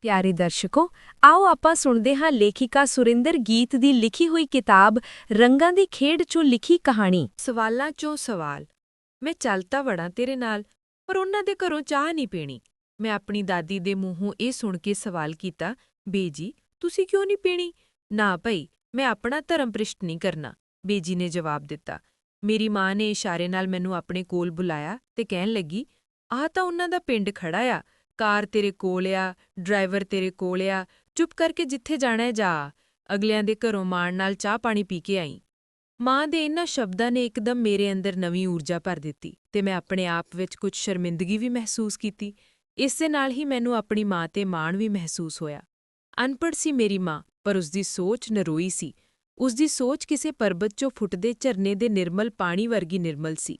ਪਿਆਰੇ ਦਰਸ਼ਕੋ, ਆਓ ਆਪਾਂ ਸੁਣਦੇ ਹਾਂ ਲੇਖਿਕਾ ਸੁਰਿੰਦਰ ਗੀਤ ਦੀ ਲਿਖੀ ਹੋਈ ਕਿਤਾਬ ਰੰਗਾਂ ਦੀ ਖੇਡ 'ਚੋਂ ਲਿਖੀ ਕਹਾਣੀ। ਸਵਾਲਾਂ ਚੋਂ ਸਵਾਲ। ਮੈਂ ਚੱਲ ਤਾਂ ਵੜਾਂ ਤੇਰੇ ਨਾਲ, ਪਰ ਉਹਨਾਂ ਦੇ ਘਰੋਂ ਚਾਹ ਨਹੀਂ ਪੀਣੀ। ਮੈਂ ਆਪਣੀ ਦਾਦੀ ਦੇ ਮੂੰਹੋਂ ਇਹ ਸੁਣ ਕੇ ਸਵਾਲ ਕੀਤਾ, ਬੇਜੀ, ਤੁਸੀਂ ਕਿਉਂ ਨਹੀਂ ਪੀਣੀ? ਨਾ ਭਈ, ਮੈਂ ਆਪਣਾ ਧਰਮ ਭ੍ਰਿਸ਼ਟ ਨਹੀਂ ਕਰਨਾ, ਬੇਜੀ ਨੇ ਜਵਾਬ ਦਿੱਤਾ। ਮੇਰੀ ਮਾਂ ਨੇ ਇਸ਼ਾਰੇ ਨਾਲ ਮੈਨੂੰ ਆਪਣੇ ਕੋਲ ਬੁਲਾਇਆ ਤੇ ਕਹਿਣ ਲੱਗੀ, ਆਹ ਤਾਂ ਉਹਨਾਂ ਦਾ ਪਿੰਡ ਖੜਾ ਆ ਕਾਰ ਤੇਰੇ ਕੋਲ ਆ, ਡਰਾਈਵਰ ਤੇਰੇ ਕੋਲ ਆ, ਚੁੱਪ ਕਰਕੇ ਜਿੱਥੇ ਜਾਣਾ ਜਾ। ਅਗਲਿਆਂ ਦੇ ਘਰੋਂ ਮਾਣ ਨਾਲ ਚਾਹ ਪਾਣੀ ਪੀ ਕੇ ਆਈ। ਮਾਂ ਦੇ ਇਨ੍ਹਾਂ ਸ਼ਬਦਾਂ ਨੇ ਇੱਕਦਮ ਮੇਰੇ ਅੰਦਰ ਨਵੀਂ ਊਰਜਾ ਭਰ ਦਿੱਤੀ ਤੇ ਮੈਂ ਆਪਣੇ ਆਪ ਵਿੱਚ ਕੁਝ ਸ਼ਰਮਿੰਦਗੀ ਵੀ ਮਹਿਸੂਸ ਕੀਤੀ। ਇਸ ਦੇ ਨਾਲ ਹੀ ਮੈਨੂੰ ਆਪਣੀ ਮਾਂ ਤੇ ਮਾਣ ਵੀ ਮਹਿਸੂਸ ਹੋਇਆ। ਅਨਪੜ੍ਹ ਸੀ ਮੇਰੀ ਮਾਂ, ਪਰ ਉਸ ਦੀ ਸੋਚ ਨਰੋਈ ਸੀ। ਉਸ ਦੀ ਸੋਚ ਕਿਸੇ ਪਰਬਤ 'ਚੋਂ ਫੁੱਟਦੇ ਝਰਨੇ ਦੇ ਨਿਰਮਲ ਪਾਣੀ ਵਰਗੀ ਨਿਰਮਲ ਸੀ।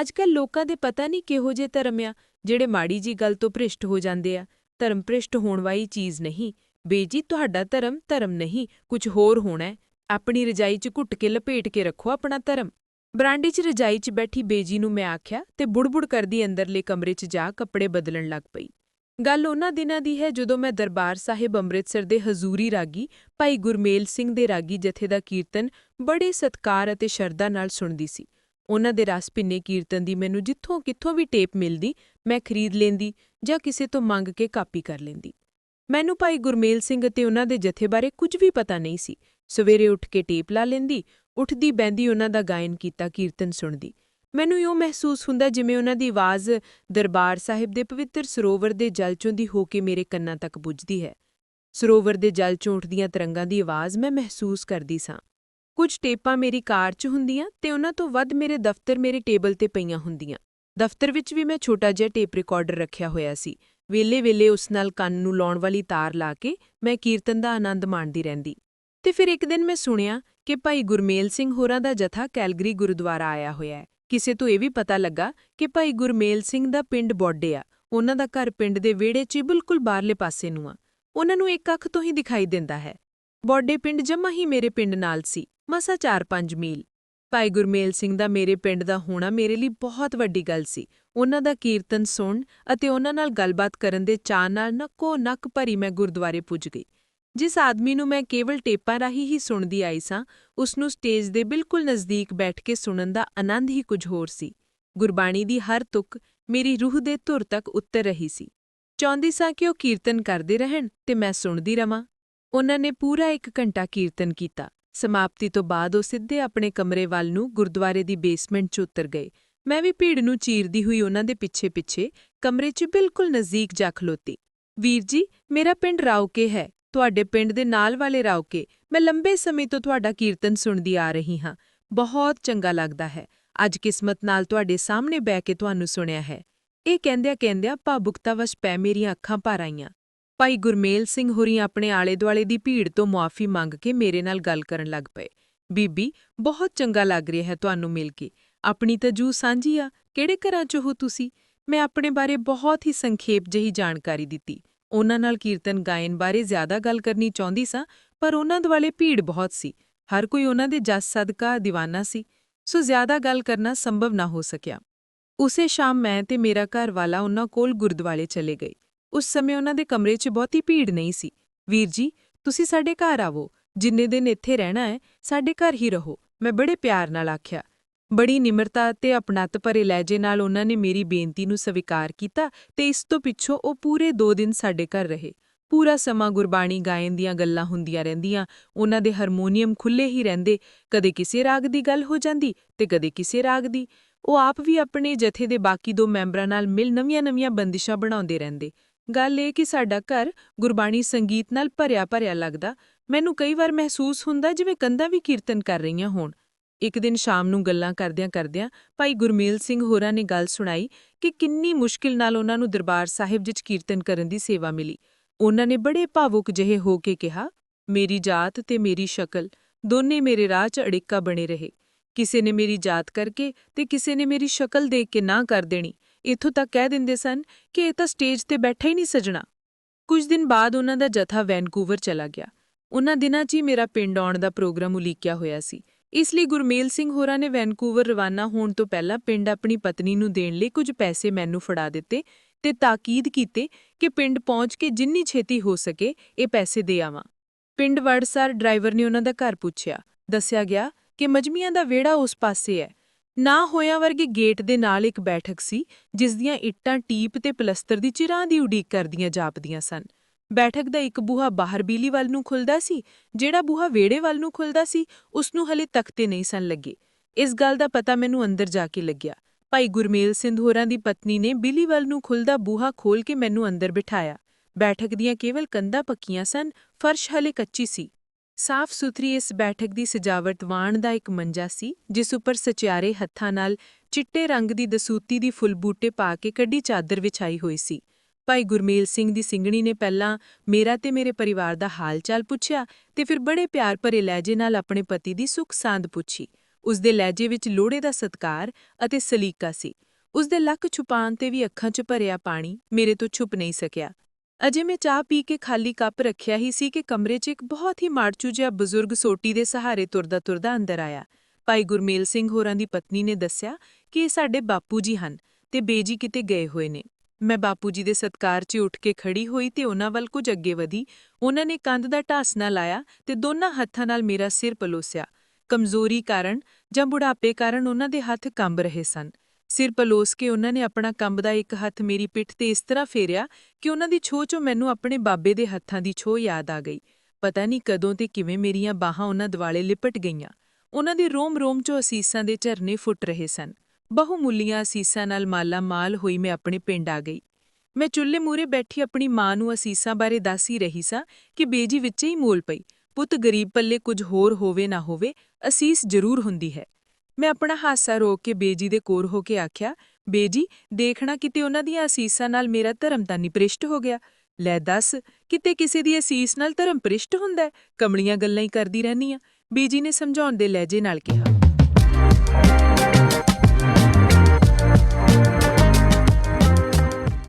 ਅੱਜਕੱਲ ਲੋਕਾਂ ਦੇ ਪਤਾ ਨਹੀਂ ਕਿਹੋ ਜਿਹੇ ਧਰਮ ਆ, ਜਿਹੜੇ ਮਾੜੀ ਜੀ ਗੱਲ ਤੋਂ ਭ੍ਰਿਸ਼ਟ ਹੋ ਜਾਂਦੇ ਆ। ਧਰਮ ਭ੍ਰਿਸ਼ਟ ਹੋਣ ਵਾਲੀ ਚੀਜ਼ ਨਹੀਂ। ਬੇਜੀ ਤੁਹਾਡਾ ਧਰਮ ਧਰਮ ਨਹੀਂ, ਕੁਝ ਹੋਰ ਹੋਣਾ ਆਪਣੀ ਰਜਾਈ 'ਚ ਘੁੱਟ ਕੇ ਲਪੇਟ ਕੇ ਰੱਖੋ ਆਪਣਾ ਧਰਮ। ਬਰਾਂਡੇ 'ਚ ਰਜਾਈ 'ਚ ਬੈਠੀ ਬੇਜੀ ਨੂੰ ਮੈਂ ਆਖਿਆ ਤੇ ਬੁੜਬੁੜ ਕਰਦੀ ਅੰਦਰਲੇ ਕਮਰੇ 'ਚ ਜਾ ਕੱਪੜੇ ਬਦਲਣ ਲੱਗ ਪਈ। ਗੱਲ ਉਹਨਾਂ ਦਿਨਾਂ ਦੀ ਹੈ ਜਦੋਂ ਮੈਂ ਦਰਬਾਰ ਸਾਹਿਬ ਅੰਮ੍ਰਿਤਸਰ ਦੇ ਹਜ਼ੂਰੀ ਰਾਗੀ, ਭਾਈ ਗੁਰਮੇਲ ਸਿੰਘ ਦੇ ਰਾਗੀ ਜਥੇ ਦਾ ਕੀਰਤਨ ਬੜੇ ਸਤਕਾਰ ਅਤੇ ਸ਼ਰਧਾ ਨਾਲ ਸੁਣਦੀ ਸੀ। ਉਹਨਾਂ ਦੇ ਰਸ ਭਿੰਨੇ ਕੀਰਤਨ ਦੀ ਮੈਨੂੰ ਜਿੱਥੋਂ ਕਿੱਥੋਂ ਵੀ ਟੇਪ ਮਿਲਦੀ, ਮੈਂ ਖਰੀਦ ਲੈਂਦੀ ਜਾਂ ਕਿਸੇ ਤੋਂ ਮੰਗ ਕੇ ਕਾਪੀ ਕਰ ਲੈਂਦੀ। ਮੈਨੂੰ ਭਾਈ ਗੁਰਮੇਲ ਸਿੰਘ ਅਤੇ ਉਹਨਾਂ ਦੇ ਜਥੇ ਬਾਰੇ ਕੁਝ ਵੀ ਪਤਾ ਨਹੀਂ ਸੀ। ਸਵੇਰੇ ਉੱਠ ਕੇ ਟੇਪ ਲਾ ਲੈਂਦੀ, ਉੱਠਦੀ ਬੈੰਦੀ ਉਹਨਾਂ ਦਾ ਗਾਇਨ ਕੀਤਾ, ਕੀਰਤਨ ਸੁਣਦੀ। ਮੈਨੂੰ ਇਉਂ ਮਹਿਸੂਸ ਹੁੰਦਾ ਜਿਵੇਂ ਉਹਨਾਂ ਦੀ ਆਵਾਜ਼ ਦਰਬਾਰ ਸਾਹਿਬ ਦੇ ਪਵਿੱਤਰ ਸਰੋਵਰ ਦੇ ਜਲ ਚੋਂ ਦੀ ਹੋ ਕੇ ਮੇਰੇ ਕੰਨਾਂ ਤੱਕ ਪੁੱਜਦੀ ਹੈ। ਸਰੋਵਰ ਦੇ ਜਲ ਚੋਂ ਉੱਠਦੀਆਂ ਤਰੰਗਾਂ ਦੀ ਆਵਾਜ਼ ਮੈਂ ਮਹਿਸੂਸ ਕਰਦੀ ਸਾਂ। ਕੁਝ ਟੇਪਾਂ ਮੇਰੀ ਕਾਰ 'ਚ ਹੁੰਦੀਆਂ ਤੇ ਉਹਨਾਂ ਤੋਂ ਵੱਧ ਮੇਰੇ ਦਫ਼ਤਰ ਮੇਰੇ ਟੇਬਲ ਤੇ ਪਈਆਂ ਹੁੰਦੀਆਂ। ਦਫ਼ਤਰ ਵਿੱਚ ਵੀ ਮੈਂ ਛੋਟਾ ਜਿਹਾ ਟੇਪ ਰਿਕਾਰਡਰ ਰੱਖਿਆ ਹੋਇਆ ਸੀ। ਵੇਲੇ-ਵੇਲੇ ਉਸ ਨਾਲ ਕੰਨ ਨੂੰ ਲਾਉਣ ਵਾਲੀ ਤਾਰ ਲਾ ਕੇ ਮੈਂ ਕੀਰਤਨ ਦਾ ਆਨੰਦ ਮਾਣਦੀ ਰਹਿੰਦੀ। ਤੇ ਫਿਰ ਇੱਕ ਦਿਨ ਮੈਂ ਸੁਣਿਆ ਕਿ ਭਾਈ ਗੁਰਮੇਲ ਸਿੰਘ ਹੋਰਾਂ ਦਾ ਜਥਾ ਕੈਲਗਰੀ ਗੁਰਦੁਆਰਾ ਆਇਆ ਹੋਇਆ ਹੈ। ਕਿਸੇ ਤੋਂ ਇਹ ਵੀ ਪਤਾ ਲੱਗਾ ਕਿ ਭਾਈ ਗੁਰਮੇਲ ਸਿੰਘ ਦਾ ਪਿੰਡ ਬੋਡੇ ਆ। ਉਹਨਾਂ ਦਾ ਘਰ ਪਿੰਡ ਦੇ ਵਿਹੜੇ 'ਚ ਬਿਲਕੁਲ ਬਾਹਰਲੇ ਪਾਸੇ ਨੂੰ ਆ। ਉਹਨਾਂ ਨੂੰ ਇੱਕ ਅੱਖ ਤੋਂ ਹੀ ਦਿਖਾਈ ਦਿੰਦਾ ਹੈ। ਬੋਡੇ ਪਿੰਡ ਜਮਾ ਹੀ ਮੇਰੇ ਪਿੰਡ ਨਾਲ ਸੀ, ਮਸਾ 4-5 ਮੀਲ। ਭਾਈ ਗੁਰਮੇਲ ਸਿੰਘ ਦਾ ਮੇਰੇ ਪਿੰਡ ਦਾ ਹੋਣਾ ਮੇਰੇ ਲਈ ਬਹੁਤ ਵੱਡੀ ਗੱਲ ਸੀ। ਉਹਨਾਂ ਦਾ ਕੀਰਤਨ ਸੁਣ ਅਤੇ ਉਹਨਾਂ ਨਾਲ ਗੱਲਬਾਤ ਕਰਨ ਦੇ ਚਾਅ ਨਾਲ ਨੱਕੋ ਨੱਕ ਭਰੀ ਮੈਂ ਗੁਰਦੁਆਰੇ ਪੁੱਜ ਗਈ। ਜਿਸ ਆਦਮੀ ਨੂੰ ਮੈਂ ਕੇਵਲ ਟੇਪਾਂ ਰਾਹੀਂ ਹੀ ਸੁਣਦੀ ਆਈ ਸਾਂ, ਉਸ ਨੂੰ ਸਟੇਜ ਦੇ ਬਿਲਕੁਲ ਨਜ਼ਦੀਕ ਬੈਠ ਕੇ ਸੁਣਨ ਦਾ ਆਨੰਦ ਹੀ ਕੁਝ ਹੋਰ ਸੀ। ਗੁਰਬਾਣੀ ਦੀ ਹਰ ਤੁਕ ਮੇਰੀ ਰੂਹ ਦੇ ਧੁਰ ਤੱਕ ਉੱਤਰ ਰਹੀ ਸੀ। ਚਾਹੁੰਦੀ ਸਾਂ ਕਿ ਉਹ ਕੀਰਤਨ ਕਰਦੇ ਰਹਿਣ ਤੇ ਮੈਂ ਸੁਣਦੀ ਰਵਾਂ। ਉਹਨਾਂ ਨੇ ਪੂਰਾ ਇੱਕ ਘੰਟਾ ਕੀਰਤਨ ਕੀਤਾ। ਸਮਾਪਤੀ ਤੋਂ ਬਾਅਦ ਉਹ ਸਿੱਧੇ ਆਪਣੇ ਕਮਰੇ ਵੱਲ ਨੂੰ ਗੁਰਦੁਆਰੇ ਦੀ ਬੇਸਮੈਂਟ 'ਚ ਉਤਰ ਗਏ। ਮੈਂ ਵੀ ਭੀੜ ਨੂੰ ਚੀਰਦੀ ਹੋਈ ਉਹਨਾਂ ਦੇ ਪਿੱਛੇ-ਪਿੱਛੇ ਕਮਰੇ 'ਚ ਬਿਲਕੁਲ ਨਜ਼ਦੀਕ ਜਾ ਖਲੋਤੀ। ਵੀਰ ਜੀ, ਮੇਰਾ ਪਿੰਡ ਰਾਉਕੇ ਹੈ। ਤੁਹਾਡੇ ਪਿੰਡ ਦੇ ਨਾਲ ਵਾਲੇ ਰਾਉਕੇ, ਮੈਂ ਲੰਬੇ ਸਮੇਂ ਤੋਂ ਤੁਹਾਡਾ ਕੀਰਤਨ ਸੁਣਦੀ ਆ ਰਹੀ ਹਾਂ। ਬਹੁਤ ਚੰਗਾ ਲੱਗਦਾ ਹੈ। ਅੱਜ ਕਿਸਮਤ ਨਾਲ ਤੁਹਾਡੇ ਸਾਹਮਣੇ ਬਹਿ ਕੇ ਤੁਹਾਨੂੰ ਸੁਣਿਆ ਹੈ। ਇਹ ਕਹਿੰਦਿਆਂ ਕਹਿੰਦਿਆਂ ਭਾਵੁਕਤਾ ਵਸ ਪੈ ਮੇਰੀਆਂ ਅੱਖਾਂ ਭਰ ਆਈਆਂ। ਭਾਈ ਗੁਰਮੇਲ ਸਿੰਘ ਹੋਰੀ ਆਪਣੇ ਆਲੇ-ਦੁਆਲੇ ਦੀ ਭੀੜ ਤੋਂ ਮੁਆਫੀ ਮੰਗ ਕੇ ਮੇਰੇ ਨਾਲ ਗੱਲ ਕਰਨ ਲੱਗ ਪਏ। ਬੀਬੀ, ਬਹੁਤ ਚੰਗਾ ਲੱਗ ਰਿਹਾ ਹੈ ਤੁਹਾਨੂੰ ਮਿਲ ਕੇ। ਆਪਣੀ ਤਾਂ ਜੂ ਸਾਂਝੀ ਆ, ਕਿਹੜੇ ਘਰਾਂ 'ਚ ਹੋ ਤੁਸੀਂ? ਮੈਂ ਆਪਣੇ ਬਾਰੇ ਬਹੁਤ ਹੀ ਸੰਖੇਪ ਜਿਹੀ ਜਾਣਕਾਰੀ ਦਿੱਤੀ। ਉਹਨਾਂ ਨਾਲ ਕੀਰਤਨ ਗਾਇਨ ਬਾਰੇ ਜ਼ਿਆਦਾ ਗੱਲ ਕਰਨੀ ਚਾਹੁੰਦੀ ਸਾਂ, ਪਰ ਉਹਨਾਂ ਦੁਆਲੇ ਭੀੜ ਬਹੁਤ ਸੀ। ਹਰ ਕੋਈ ਉਹਨਾਂ ਦੇ ਜਸ, ਸਦਕਾ دیਵਾਨਾ ਸੀ। ਸੋ ਜ਼ਿਆਦਾ ਗੱਲ ਕਰਨਾ ਸੰਭਵ ਨਾ ਹੋ ਸਕਿਆ। ਉਸੇ ਸ਼ਾਮ ਮੈਂ ਤੇ ਮੇਰਾ ਘਰ ਵਾਲਾ ਉਹਨਾਂ ਕੋਲ ਗੁਰਦੁਆਰੇ ਚਲੇ ਗਏ। ਉਸ ਸਮੇਂ ਉਹਨਾਂ ਦੇ ਕਮਰੇ 'ਚ ਬਹੁਤੀ ਭੀੜ ਨਹੀਂ ਸੀ। ਵੀਰ ਜੀ, ਤੁਸੀਂ ਸਾਡੇ ਘਰ ਆਵੋ। ਜਿੰਨੇ ਦਿਨ ਇੱਥੇ ਰਹਿਣਾ ਹੈ, ਸਾਡੇ ਘਰ ਹੀ ਰਹੋ। ਮੈਂ ਬੜੇ ਪਿਆਰ ਨਾਲ ਆਖਿਆ। ਬੜੀ ਨਿਮਰਤਾ ਤੇ ਅਪਣੱਤ ਭਰੇ ਲਹਿਜੇ ਨਾਲ ਉਹਨਾਂ ਨੇ ਮੇਰੀ ਬੇਨਤੀ ਨੂੰ ਸਵੀਕਾਰ ਕੀਤਾ ਤੇ ਇਸ ਤੋਂ ਪਿੱਛੋਂ ਉਹ ਪੂਰੇ 2 ਦਿਨ ਸਾਡੇ ਘਰ ਰਹੇ। ਪੂਰਾ ਸਮਾਂ ਗੁਰਬਾਣੀ ਗਾਇਨ ਦੀਆਂ ਗੱਲਾਂ ਹੁੰਦੀਆਂ ਰਹਿੰਦੀਆਂ, ਉਹਨਾਂ ਦੇ ਹਾਰਮੋਨੀਅਮ ਖੁੱਲੇ ਹੀ ਰਹਿੰਦੇ। ਕਦੇ ਕਿਸੇ ਰਾਗ ਦੀ ਗੱਲ ਹੋ ਜਾਂਦੀ ਤੇ ਕਦੇ ਕਿਸੇ ਰਾਗ ਦੀ। ਉਹ ਆਪ ਵੀ ਆਪਣੇ ਜਥੇ ਦੇ ਬਾਕੀ ਦੋ ਮੈਂਬਰਾਂ ਨਾਲ ਮਿਲ ਨਵੀਆਂ-ਨਵੀਆਂ ਬੰਦਿਸ਼ਾਂ ਬਣਾਉਂਦੇ ਰਹਿੰਦੇ। ਗੱਲ ਇਹ ਕਿ ਸਾਡਾ ਘਰ ਗੁਰਬਾਣੀ ਸੰਗੀਤ ਨਾਲ ਭਰਿਆ ਭਰਿਆ ਲੱਗਦਾ, ਮੈਨੂੰ ਕਈ ਵਾਰ ਮਹਿਸੂਸ ਹੁੰਦਾ ਜਿਵੇਂ ਕੰਧਾਂ ਵੀ ਕੀਰਤਨ ਕਰ ਰਹੀਆਂ ਹੋਣ। ਇੱਕ ਦਿਨ ਸ਼ਾਮ ਨੂੰ ਗੱਲਾਂ ਕਰਦਿਆਂ ਕਰਦਿਆਂ ਭਾਈ ਗੁਰਮੇਲ ਸਿੰਘ ਹੋਰਾਂ ਨੇ ਗੱਲ ਸੁਣਾਈ ਕਿ ਕਿੰਨੀ ਮੁਸ਼ਕਿਲ ਨਾਲ ਉਹਨਾਂ ਨੂੰ ਦਰਬਾਰ ਸਾਹਿਬ ਵਿੱਚ ਕੀਰਤਨ ਕਰਨ ਦੀ ਸੇਵਾ ਮਿਲੀ। ਉਹਨਾਂ ਨੇ ਬੜੇ ਭਾਵੁਕ ਜਿਹੇ ਹੋ ਕੇ ਕਿਹਾ, ਮੇਰੀ ਜਾਤ ਤੇ ਮੇਰੀ ਸ਼ਕਲ, ਦੋਨੇ ਮੇਰੇ ਰਾਹ 'ਚ ਅੜਿੱਕਾ ਬਣੇ ਰਹੇ। ਕਿਸੇ ਨੇ ਮੇਰੀ ਜਾਤ ਕਰਕੇ ਤੇ ਕਿਸੇ ਨੇ ਮੇਰੀ ਸ਼ਕਲ ਦੇਖ ਕੇ ਨਾ ਕਰ ਦੇਣੀ। ਇੱਥੋਂ ਤੱਕ ਕਹਿ ਦਿੰਦੇ ਸਨ ਕਿ ਇਹ ਤਾਂ ਸਟੇਜ ਤੇ ਬੈਠਾ ਹੀ ਨਹੀਂ ਸਜਣਾ। ਕੁਝ ਦਿਨ ਬਾਅਦ ਉਹਨਾਂ ਦਾ ਜਥਾ ਵੈਨਕੂਵਰ ਚਲਾ ਗਿਆ। ਉਹਨਾਂ ਦਿਨਾਂ 'ਚ ਹੀ ਮੇਰਾ ਪਿੰਡ ਆਉਣ ਦਾ ਪ੍ਰੋਗਰਾਮ ਉਲੀਕਿਆ ਹੋਇਆ ਸੀ। ਇਸ ਲਈ ਗੁਰਮੇਲ ਸਿੰਘ ਹੋਰਾਂ ਨੇ ਵੈਨਕੂਵਰ ਰਵਾਨਾ ਹੋਣ ਤੋਂ ਪਹਿਲਾਂ ਪਿੰਡ ਆਪਣੀ ਪਤਨੀ ਨੂੰ ਦੇਣ ਲਈ ਕੁਝ ਪੈਸੇ ਮੈਨੂੰ ਫੜਾ ਦਿੱਤੇ ਤੇ ਤਾਕੀਦ ਕੀਤੇ ਕਿ ਪਿੰਡ ਪਹੁੰਚ ਕੇ ਜਿੰਨੀ ਛੇਤੀ ਹੋ ਸਕੇ ਇਹ ਪੈਸੇ ਦੇ ਆਵਾਂ। ਪਿੰਡ ਵੜਸਰ ਡਰਾਈਵਰ ਨੇ ਉਹਨਾਂ ਦਾ ਘਰ ਪੁੱਛਿਆ। ਦੱਸਿਆ ਗਿਆ ਕਿ ਮਜਮੀਆਂ ਦਾ ਵਿਹੜਾ ਉਸ ਪਾਸੇ ਹੈ। ਨਾ ਹੋਇਆਂ ਵਰਗੇ ਗੇਟ ਦੇ ਨਾਲ ਇੱਕ ਬੈਠਕ ਸੀ, ਜਿਸ ਦੀਆਂ ਇੱਟਾਂ ਟੀਪ ਤੇ ਪਲਸਤਰ ਦੀ ਚਿਰਾਂ ਦੀ ਉਡੀਕ ਕਰਦੀਆਂ ਜਾਪਦੀਆਂ ਸਨ। ਬੈਠਕ ਦਾ ਇੱਕ ਬੂਹਾ ਬਾਹਰ ਬੀਲੀ ਵੱਲ ਨੂੰ ਖੁੱਲਦਾ ਸੀ, ਜਿਹੜਾ ਬੂਹਾ ਵਿਹੜੇ ਵੱਲ ਨੂੰ ਖੁੱਲਦਾ ਸੀ, ਉਸ ਨੂੰ ਹਲੇ ਤਖਤੇ ਨਹੀਂ ਸਨ ਲੱਗੇ। ਇਸ ਗੱਲ ਦਾ ਪਤਾ ਮੈਨੂੰ ਅੰਦਰ ਜਾ ਕੇ ਲੱਗਿਆ। ਭਾਈ ਗੁਰਮੇਲ ਸਿੰਘ ਹੋਰਾਂ ਦੀ ਪਤਨੀ ਨੇ ਬਿਲੀ ਵੱਲ ਨੂੰ ਖੁੱਲਦਾ ਬੂਹਾ ਖੋਲ ਕੇ ਮੈਨੂੰ ਅੰਦਰ ਬਿਠਾਇਆ। ਬੈਠਕ ਦੀਆਂ ਕੇਵਲ ਕੰਧਾਂ ਪੱਕੀਆਂ ਸਨ, ਫਰਸ਼ ਹਲੇ ਕੱਚੀ ਸੀ। ਸਾਫ਼ ਸੁਥਰੀ ਇਸ ਬੈਠਕ ਦੀ ਸਜਾਵਟ ਵਾਣ ਦਾ ਇੱਕ ਮੰਜਾ ਸੀ, ਜਿਸ ਉੱਪਰ ਸਚਿਆਰੇ ਹੱਥਾਂ ਨਾਲ ਚਿੱਟੇ ਰੰਗ ਦੀ ਦਸੂਤੀ ਦੀ ਫੁੱਲ ਬੂਟੇ ਪਾ ਕੇ ਕੱਢੀ ਚਾਦਰ ਵਿਛਾਈ ਹੋਈ ਸੀ। ਭਾਈ ਗੁਰਮੇਲ ਸਿੰਘ ਦੀ ਸਿੰਘਣੀ ਨੇ ਪਹਿਲਾਂ ਮੇਰਾ ਤੇ ਮੇਰੇ ਪਰਿਵਾਰ ਦਾ ਹਾਲ ਚਾਲ ਪੁੱਛਿਆ ਤੇ ਫਿਰ ਬੜੇ ਪਿਆਰ ਭਰੇ ਲਹਿਜੇ ਨਾਲ ਆਪਣੇ ਪਤੀ ਦੀ ਸੁੱਖ ਸਾਂਦ ਪੁੱਛੀ। ਉਸ ਦੇ ਲਹਿਜੇ ਵਿੱਚ ਲੋੜੇ ਦਾ ਸਤਕਾਰ ਅਤੇ ਸਲੀਕਾ ਸੀ। ਉਸ ਦੇ ਲੱਕ ਛੁਪਾਉਣ ਤੇ ਵੀ ਅੱਖਾਂ 'ਚ ਭਰਿਆ ਪਾਣੀ ਮੇਰੇ ਤੋਂ ਛੁਪ ਨਹੀਂ ਸਕਿਆ। ਅਜੇ ਮੈਂ ਚਾਹ ਪੀ ਕੇ ਖਾਲੀ ਕੱਪ ਰੱਖਿਆ ਹੀ ਸੀ ਕਿ ਕਮਰੇ 'ਚ ਇੱਕ ਬਹੁਤ ਹੀ ਮਾੜਚੂ ਜਿਹਾ ਬਜ਼ੁਰਗ ਸੋਟੀ ਦੇ ਸਹਾਰੇ ਤੁਰਦਾ ਤੁਰਦਾ ਅੰਦਰ ਆਇਆ। ਭਾਈ ਗੁਰਮੇਲ ਸਿੰਘ ਹੋਰਾਂ ਦੀ ਪਤਨੀ ਨੇ ਦੱਸਿਆ ਕਿ ਇਹ ਸਾਡੇ ਬਾਪੂ ਜੀ ਹਨ ਤੇ ਬੇਜੀ ਕਿਤੇ ਗਏ ਹੋਏ ਨੇ। ਮੈਂ ਬਾਪੂ ਜੀ ਦੇ ਸਤਕਾਰ 'ਚ ਉੱਠ ਕੇ ਖੜੀ ਹੋਈ ਤੇ ਉਹਨਾਂ ਵੱਲ ਕੁਝ ਅੱਗੇ ਵਧੀ। ਉਹਨਾਂ ਨੇ ਕੰਧ ਦਾ ਢਾਸਨਾ ਲਾਇਆ ਤੇ ਦੋਨਾਂ ਹੱਥਾਂ ਨਾਲ ਮੇਰਾ ਸਿਰ ਪਲੋਸਿਆ। ਕਮਜ਼ੋਰੀ ਕਾਰਨ ਜਾਂ ਬੁਢਾਪੇ ਕਾਰਨ ਉਹਨਾਂ ਦੇ ਹੱਥ ਕੰਬ ਰਹੇ ਸਨ। ਸਿਰ ਪਲੋਸ ਕੇ ਉਹਨਾਂ ਨੇ ਆਪਣਾ ਕੰਬ ਦਾ ਇੱਕ ਹੱਥ ਮੇਰੀ ਪਿੱਠ ਤੇ ਇਸ ਤਰ੍ਹਾਂ ਫੇਰਿਆ ਕਿ ਉਹਨਾਂ ਦੀ ਛੋਹ 'ਚੋਂ ਮੈਨੂੰ ਆਪਣੇ ਬਾਬੇ ਦੇ ਹੱਥਾਂ ਦੀ ਛੋਹ ਯਾਦ ਆ ਗਈ। ਪਤਾ ਨਹੀਂ ਕਦੋਂ ਤੇ ਕਿਵੇਂ ਮੇਰੀਆਂ ਬਾਹਾਂ ਉਹਨਾਂ ਦਿਵਾਲੇ ਲਿਪਟ ਗਈਆਂ। ਉਹਨਾਂ ਦੇ ਰੋਮ-ਰੋਮ 'ਚੋਂ ਅਸੀਸਾਂ ਦੇ ਝਰਨੇ ਫੁੱਟ ਰਹੇ ਸਨ। ਬਹੁਮੁੱਲੀਆਂ ਅਸੀਸਾਂ ਨਾਲ ਮਾਲਾ ਮਾਲ ਹੋਈ ਮੈਂ ਆਪਣੇ ਪਿੰਡ ਆ ਗਈ। ਮੈਂ ਚੁੱਲ੍ਹੇ ਮੂਰੇ ਬੈਠੀ ਆਪਣੀ ਮਾਂ ਨੂੰ ਅਸੀਸਾਂ ਬਾਰੇ ਦੱਸ ਹੀ ਰਹੀ ਸਾਂ ਕਿ ਬੇਜੀ ਵਿੱਚ ਹੀ ਮੋਲ ਪਈ। ਪੁੱਤ ਗਰੀਬ ਪੱਲੇ ਕੁਝ ਹੋਰ ਹੋਵੇ ਨਾ ਹੋਵੇ, ਅਸੀਸ ਜ਼ਰੂਰ ਹੁੰਦੀ ਹੈ। ਮੈਂ ਆਪਣਾ ਹਾਸਾ ਰੋਕ ਕੇ ਬੇਜੀ ਦੇ ਕੋਰ ਹੋ ਕੇ ਆਖਿਆ, ਬੇਜੀ, ਦੇਖਣਾ ਕਿਤੇ ਉਹਨਾਂ ਦੀਆਂ ਅਸੀਸਾਂ ਨਾਲ ਮੇਰਾ ਧਰਮ ਤਾਂ ਨਹੀਂ ਪ੍ਰਿਸ਼ਟ ਹੋ ਗਿਆ। ਲੈ ਦੱਸ, ਕਿਤੇ ਕਿਸੇ ਦੀ ਅਸੀਸ ਨਾਲ ਧਰਮ ਪ੍ਰਿਸ਼ਟ ਹੁੰਦਾ ਕਮਲੀਆਂ ਗੱਲਾਂ ਹੀ ਕਰਦੀ ਰਹਿੰਦੀ ਆ ਬੀਜੀ ਨੇ ਸਮਝਾਉਣ ਦੇ ਲਹਿਜੇ ਨਾਲ ਕਿਹਾ।